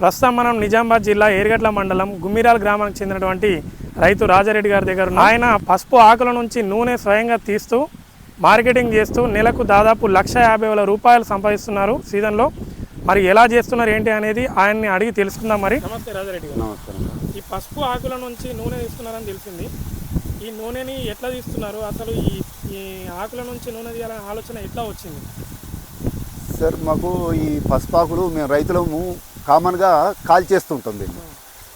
ప్రస్తుతం మనం నిజామాబాద్ జిల్లా ఏర్గట్ల మండలం గుమ్మిరాల్ గ్రామానికి చెందినటువంటి రైతు రాజారెడ్డి గారి దగ్గర ఉన్నాం. ఆయన పసుపు ఆకుల నుంచి నూనె స్వయంగా తీస్తూ మార్కెటింగ్ చేస్తూ నెలకు దాదాపు లక్ష యాభై వేల రూపాయలు సంపాదిస్తున్నారు సీజన్లో. మరి ఎలా చేస్తున్నారు ఏంటి అనేది ఆయన్ని అడిగి తెలుసుకుందాం మరి. నమస్తే రాజారెడ్డి గారు. నమస్కారం. ఈ పసుపు ఆకుల నుంచి నూనె తీస్తున్నారని తెలిసింది. ఈ నూనెని ఎట్లా తీస్తున్నారు? అసలు ఈ ఈ ఆకుల నుంచి నూనె తీయాలనే ఆలోచన ఎట్లా వచ్చింది? సార్ మాకు ఈ పసుపాకులు మేము రైతులము కామన్గా కాల్ చేస్తుంటాం దీన్ని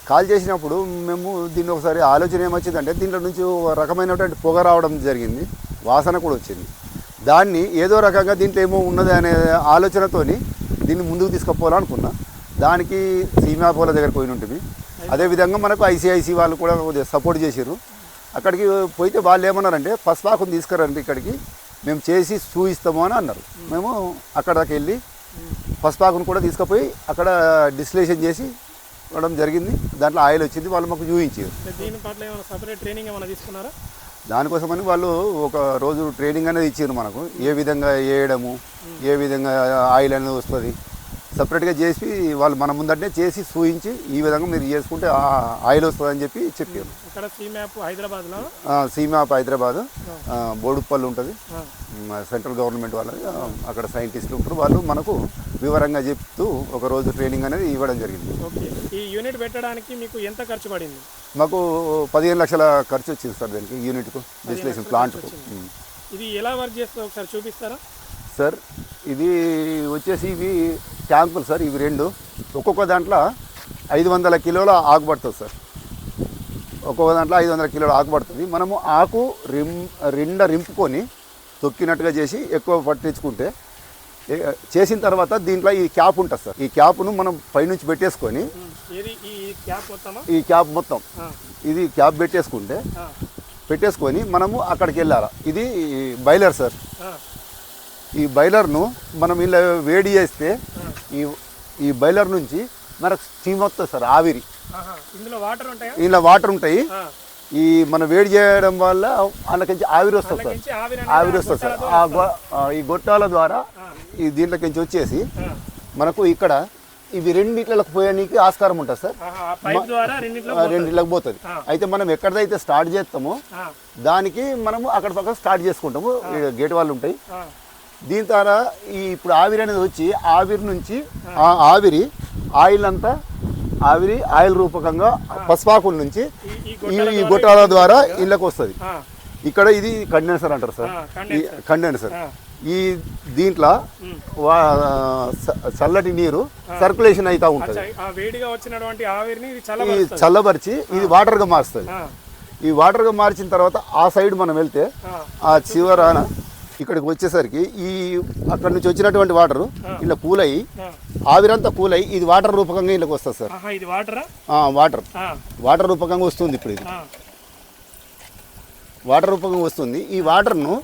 కాల్ చేసినప్పుడు మేము దీన్ని ఒకసారి ఆలోచన ఏమొచ్చిందంటే దీంట్లో నుంచి ఒక రకమైనటువంటి పొగ రావడం జరిగింది వాసన కూడా వచ్చింది. దాన్ని ఏదో రకంగా దీంట్లో ఏమో ఉన్నది అనే ఆలోచనతోని దీన్ని ముందుకు తీసుకుపోవాలనుకున్నా. దానికి సీమాపోల దగ్గర పోయి ఉంటుంది అదేవిధంగా మనకు ఐసీఐసీ వాళ్ళు కూడా కొద్దిగా సపోర్ట్ చేశారు అక్కడికి పోయితే వాళ్ళు ఏమన్నారంటే పసుపాకుని తీసుకురండి ఇక్కడికి మేము చేసి చూపిస్తాము అని అన్నారు. మేము అక్కడికి వెళ్ళి పసుపాకును కూడా తీసుకుపోయి అక్కడ డిస్టిలేషన్ చేసి ఇవ్వడం జరిగింది. దాంట్లో ఆయిల్ వచ్చింది వాళ్ళు మాకు చూపించారు. దానికోసమని వాళ్ళు ఒక రోజు ట్రైనింగ్ అనేది ఇచ్చారు మనకు. ఏ విధంగా వేయడము ఏ విధంగా ఆయిల్ అనేది వస్తుంది సపరేట్గా చేసి వాళ్ళు మన ముందంటే చేసి చూయించి ఈ విధంగా మీరు చేసుకుంటే ఆ ఆయిల్ వస్తుందని చెప్పి చెప్పారు. ఇక్కడ సీ మ్యాప్ హైదరాబాద్లో హైదరాబాద్ ఆ, బోడుప్పల్ ఉంటుంది. సెంట్రల్ గవర్నమెంట్ వాళ్ళది అక్కడ సైంటిస్టులు ఉంటారు. వాళ్ళు మనకు వివరంగా చెప్తూ ఒక రోజు ట్రైనింగ్ అనేది ఇవ్వడం జరిగింది. ఓకే. ఈ యూనిట్ పెట్టడానికి మీకు ఎంత ఖర్చు పడింది? మాకు పదిహేను లక్షల ఖర్చు వచ్చింది సార్ దానికి యూనిట్కు డిస్టిలేషన్ ప్లాంట్కు. ఇది ఎలా వర్క్ చేస్తుందో ఒకసారి చూపిస్తారా? సార్ ఇది వచ్చేసి ఇవి ట్యాంకులు సార్ ఇవి రెండు. ఒక్కొక్క దాంట్లో ఐదు వందల కిలోల ఆకు పడుతుంది సార్. ఒక్కొక్క దాంట్లో ఐదు వందల కిలోల ఆకు పడుతుంది. మనము ఆకు రిమ్ రిండ రింపుకొని తొక్కినట్టుగా చేసి ఎక్కువ పట్టించుకుంటే చేసిన తర్వాత దీంట్లో ఈ క్యాప్ ఉంటుంది సార్. ఈ క్యాప్ను మనం పైనుంచి పెట్టేసుకొని ఈ క్యాప్ మొత్తమా? ఈ క్యాప్ మొత్తం. ఇది క్యాప్ పెట్టేసుకుంటే పెట్టేసుకొని మనము అక్కడికి వెళ్ళాలి. ఇది బైలర్ సార్. ఈ బైలర్ను మనం ఇలా వేడి చేస్తే ఈ ఈ బైలర్ నుంచి మనకు స్టీమ్ వస్తుంది సార్ ఆవిరి. ఇందులో వాటర్ ఉంటాయా? ఈ మనం వేడి చేయడం వల్ల అందులోకించి ఆవిరి వస్తుంది సార్. ఆవిరి వస్తుంది సార్. ఆ ఈ గొట్టాల ద్వారా ఈ దీంట్లోకించి వచ్చేసి మనకు ఇక్కడ ఇవి రెండిట్లకు పోయడానికి ఆస్కారం ఉంటుంది సార్. రెండిట్లకు పోతుంది. అయితే మనం ఎక్కడైతే స్టార్ట్ చేస్తామో దానికి మనము అక్కడ పక్కన స్టార్ట్ చేసుకుంటాము. గేట్ వాళ్ళు ఉంటాయి. దీని ద్వారా ఈ ఇప్పుడు ఆవిరి అనేది వచ్చి ఆవిరి నుంచి ఆ ఆవిరి ఆయిల్ అంతా ఆవిరి ఆయిల్ రూపకంగా పసుపాకుల నుంచి ఈ- గొట్టాల ద్వారా ఇళ్ళకి వస్తుంది. ఇక్కడ ఇది కండెన్సర్ అంటారు సార్. కండెన్సర్. ఈ దీంట్లో చల్లటి నీరు సర్క్యులేషన్ అవుతూ ఉంటుంది. వేడిగా వచ్చినటువంటి ఆవిరిని ఈ చల్లబరిచి ఇది వాటర్గా మారుస్తుంది. ఈ వాటర్గా మార్చిన తర్వాత ఆ సైడ్ మనం వెళ్తే ఆ, ఆ చివరాన ఇక్కడికి వచ్చేసరికి ఈ అక్కడ నుంచి వచ్చినటువంటి వాటర్ ఇలా కూల్ అయ్యి. ఆవిరంతా కూల్ అయ్యి ఇది వాటర్ రూపకంగా ఇళ్ళకి వస్తుంది సార్. ఇది వాటరా? వాటర్. రూపకంగా వస్తుంది ఇప్పుడు ఇది. వాటర్ రూపకంగా వస్తుంది. ఈ వాటర్ను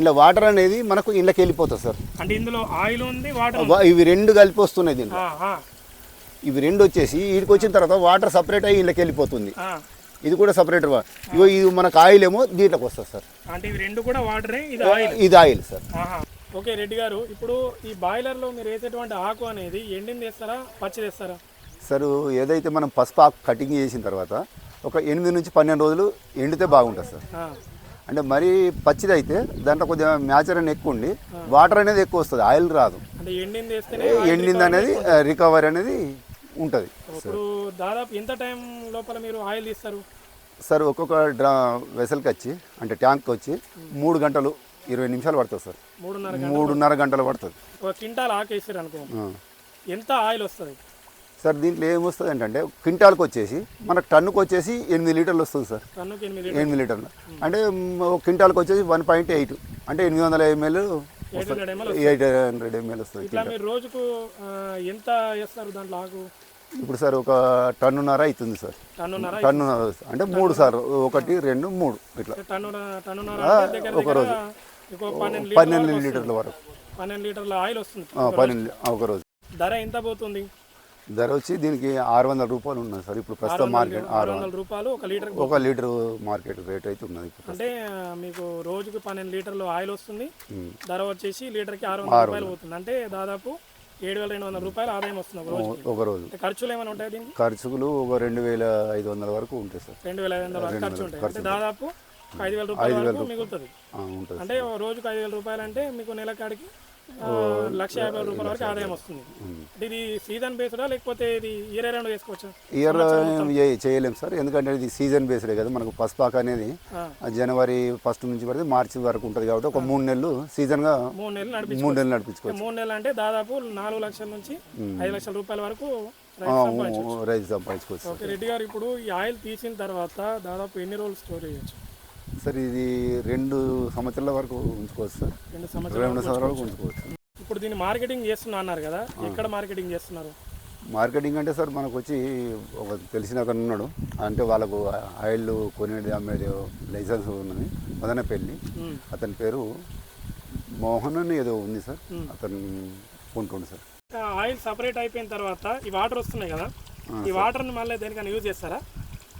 ఇలా వాటర్ అనేది మనకు ఇళ్ళకి వెళ్ళిపోతుంది సార్. అంటే ఇందులో ఆయిల్ ఉంది వాటర్ ఇవి రెండు కలిపి వస్తున్నాయి దీంట్లో. ఇవి రెండు వచ్చేసి వీడికి వచ్చిన తర్వాత వాటర్ సపరేట్ అయ్యి ఇళ్ళకి వెళ్ళిపోతుంది. ఇది కూడా సపరేట్ ఇగో ఇది మనకు ఆయిల్ ఏమో దీంట్లోకి వస్తుంది సార్. అంటే ఇవి రెండు కూడా వాటరే ఇది ఆయిల్ ఇది ఆయిల్ సార్. ఓకే రెడ్డి గారు ఇప్పుడు ఈ బాయిలర్లో మీరు వేసేటువంటి ఆకు అనేది ఎండింది వేస్తారా పచ్చి వేస్తారా? సార్ ఏదైతే మనం పసుపు ఆకు కటింగ్ చేసిన తర్వాత ఒక ఎనిమిది నుంచి పన్నెండు రోజులు ఎండితే బాగుంటుంది సార్. అంటే మరీ పచ్చిది అయితే దాంట్లో కొద్దిగా మ్యాచర్ అనేది ఎక్కువ ఉండి వాటర్ అనేది ఎక్కువ వస్తుంది ఆయిల్ రాదు. అంటే ఎండింది వేస్తేనే ఎండింది అనేది రికవరీ అనేది ఉంటుంది. ఇప్పుడు దాదాపు ఎంత టైం లోపల మీరు ఆయిల్ తీస్తారు? సార్ ఒక్కొక్క డ్రా వెసల్కి వచ్చి అంటే ట్యాంక్కి వచ్చి మూడు గంటలు ఇరవై నిమిషాలు పడుతుంది సార్. మూడున్నర గంటలు. పడుతుంది. ఒక క్వింటాల్ ఆకేసారు అనుకో. ఎంత ఆయిల్ వస్తుంది? సార్ దీంట్లో ఏమొస్తుంది ఏంటంటే క్వింటాల్కి వచ్చేసి మనకు టన్నుకు వచ్చేసి ఎనిమిది లీటర్లు వస్తుంది సార్. ఎనిమిది లీటర్లు. అంటే ఒక క్వింటాల్కి వచ్చేసి వన్ పాయింట్ ఎయిట్ అంటే ఎనిమిది వందల ఎంఎల్ ఎయిట్ హండ్రెడ్ ఎంఎల్ వస్తుంది. రోజుకు ఎంత వేస్తారు దాంట్లో ఆకు? ఇప్పుడు సార్ ఒక టన్నున్నర అవుతుంది సార్. టన్నున్నర. అంటే మూడు సార్ ఒకటి రెండు మూడు ఇట్లా. ఒక రోజు. పన్నెండు లీటర్ల వరకు పన్నెండు లీటర్ల ఆయిల్ వస్తుంది. పన్నెండు ఒక రోజు. ధర ఎంత పోతుంది? ధర వచ్చి దీనికి ఆరు వందల రూపాయలు ఉన్నది సార్. ఇప్పుడు ప్రస్తుతం మార్కెట్ ఆరు వందల రూపాయలు ఒక లీటర్ ఒక లీటర్ మార్కెట్ రేట్ అయితే ఉన్నది అంటే మీకు రోజుకు పన్నెండు లీటర్లు ఆయిల్ వస్తుంది. ధర వచ్చేసి లీటర్కి ఆరు వందల రూపాయలు పోతుంది. అంటే దాదాపు ఏడు వేల రెండు వందల రూపాయలు ఆదాయం వస్తుంది ఒక రోజు. ఖర్చులు ఏమైనా ఉంటాయి దీనికి? ఖర్చులు ఒక రెండు వేల ఐదు వందల వరకు ఉంటాయి సార్. రెండు వేల ఐదు వందల వరకు ఖర్చు ఉంటాయి. అంటే దాదాపు ఐదు వేల రూపాయల వరకు మిగులుతుంది. అంటే రోజుకు ఐదు వేల రూపాయలు అంటే మీకు నెల కాడికి లక్ష యాభై రూపాయల వరకు ఆదాయం వస్తుంది. అంటే ఇది సీజన్ బేస్డా లేకపోతే ఇది ఇయర్ రౌండ్ వేసుకోవచ్చు? ఇయర్ చేయలేం సార్. ఎందుకంటే ఇది సీజన్ బేస్డే కదా. మనకు పసుపాక అనేది జనవరి ఫస్ట్ నుంచి పడితే మార్చి వరకు ఉంటుంది కాబట్టి ఒక మూడు నెలలు సీజన్గా మూడు నెలలు మూడు నెలలు నడిపించుకోవచ్చు. మూడు నెలలు అంటే దాదాపు నాలుగు లక్షల నుంచి ఐదు లక్షల రూపాయల వరకు రైతు సంపాదించుకోవచ్చు. రెడ్డి గారు ఇప్పుడు ఈ ఆయిల్ తీసిన తర్వాత దాదాపు ఎన్ని రోజులు స్టోర్ చేయొచ్చు? సార్ ఇది రెండు సంవత్సరాల వరకు ఉంచుకోవచ్చు సార్. రెండు సంవత్సరాలు రెండు సంవత్సరాల వరకు ఉంచుకోవచ్చు. ఇప్పుడు దీన్ని మార్కెటింగ్ చేస్తున్నా అన్నారు కదా ఎక్కడ మార్కెటింగ్ చేస్తున్నారు? మార్కెటింగ్ అంటే సార్ మనకు వచ్చి ఒక తెలిసిన అతను ఉన్నాడు. అంటే వాళ్ళకు ఆయిల్ కొనేది అమ్మేది లైసెన్స్ ఉన్నది మదనపల్లి మ్మ్. అతని పేరు మోహన్ అని ఏదో ఉంది సార్. అతను కొంటుండు సార్. ఆయిల్ సపరేట్ అయిపోయిన తర్వాత ఈ వాటర్ వస్తున్నాయి కదా ఈ వాటర్ని మళ్ళీ దేనికైనా యూజ్ చేస్తారా?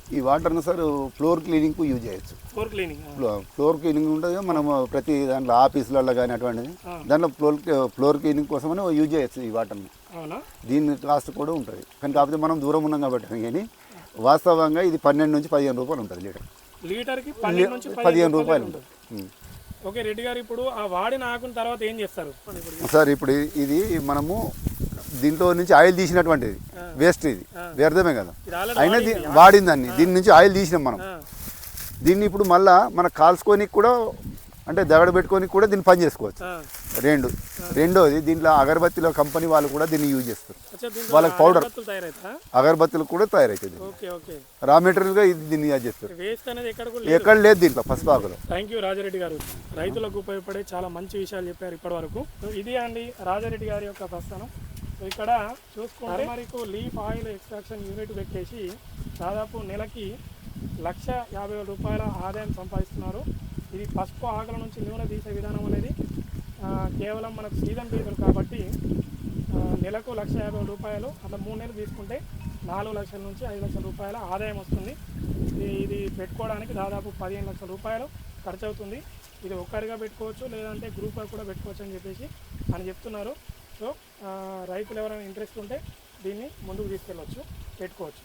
ఈ వాటర్ని సార్ ఫ్లోర్ క్లీనింగ్కు యూజ్ చేయొచ్చు. ఫ్లోర్ క్లీనింగ్ ఫ్లో- ఫ్లోర్ క్లీనింగ్ ఉంటుంది మనం ప్రతి దాంట్లో ఆఫీసులలో కానీ అటువంటిది. దాంట్లో ఫ్లోర్ ఫ్లోర్ క్లీనింగ్ కోసమని యూజ్ చేయొచ్చు ఈ వాటర్ని దీని కాస్ట్ కూడా ఉంటుంది. కానీ కాకపోతే మనం దూరం ఉన్నాం కాబట్టి కానీ వాస్తవంగా ఇది పన్నెండు నుంచి పదిహేను రూపాయలు ఉంటుంది లీటర్. లీటర్కి పదిహేను రూపాయలు ఉంటుంది. ఓకే రెడ్డి గారు ఇప్పుడు ఆ వాడిన ఆకున తర్వాత ఏం చేస్తారు? సార్ ఇప్పుడు ఇది మనము దీంట్లో నుంచి ఆయిల్ తీసినటువంటిది. వేస్ట్ ఇది. వ్యర్థమే కదా. అయినా దీ- వాడిందాన్ని. దీని నుంచి ఆయిల్ తీసినాం మనం. దీన్ని ఇప్పుడు మళ్ళా మన కాల్చుకోనికి కూడా అంటే దగడ పెట్టుకోనికి కూడా దీన్ని పని చేసుకోవచ్చు. రెండు. రెండోది దీంట్లో అగరబత్తిలో కంపెనీ వాళ్ళు కూడా దీన్ని యూజ్ చేస్తారు. వాళ్ళకి powder. అగరబత్తులు కూడా తయారవుతుంది రా మెటీరియల్గా ఇది దీన్ని యూజ్ చేస్తారు. ఎక్కడ కూడా లేదు. దీంట్లో పసుపాకులో థ్యాంక్ యూ రాజారెడ్డి గారు. రైతులకు ఉపయోగపడే చాలా మంచి విషయాలు చెప్పారు ఇప్పటి వరకు. ఇది అండి రాజారెడ్డి గారి యొక్క ప్రస్థానం. సో ఇక్కడ చూసుకుంటే turmeric leaf oil extraction unit పెట్టేసి దాదాపు నెలకి లక్ష యాభై వేల రూపాయల ఆదాయం సంపాదిస్తున్నారు. ఇది పసుపు ఆకుల నుంచి నూనె తీసే విధానం అనేది కేవలం మనకు సీజన్ బేస్డ్ కాబట్టి నెలకు లక్ష యాభై వేల రూపాయలు అట్లా మూడు నెలలు తీసుకుంటే నాలుగు లక్షల నుంచి ఐదు లక్షల రూపాయల ఆదాయం వస్తుంది. ఇది ఇది పెట్టుకోవడానికి దాదాపు పదిహేను లక్షల రూపాయలు ఖర్చు అవుతుంది ఇది ఒక్కరిగా పెట్టుకోవచ్చు లేదంటే గ్రూప్గా కూడా పెట్టుకోవచ్చు అని చెప్పేసి అని చెప్తున్నారు. సో రైతులు ఎవరైనా ఇంట్రెస్ట్ ఉంటే దీన్ని ముందుకు తీసుకెళ్ళవచ్చు పెట్టుకోవచ్చు.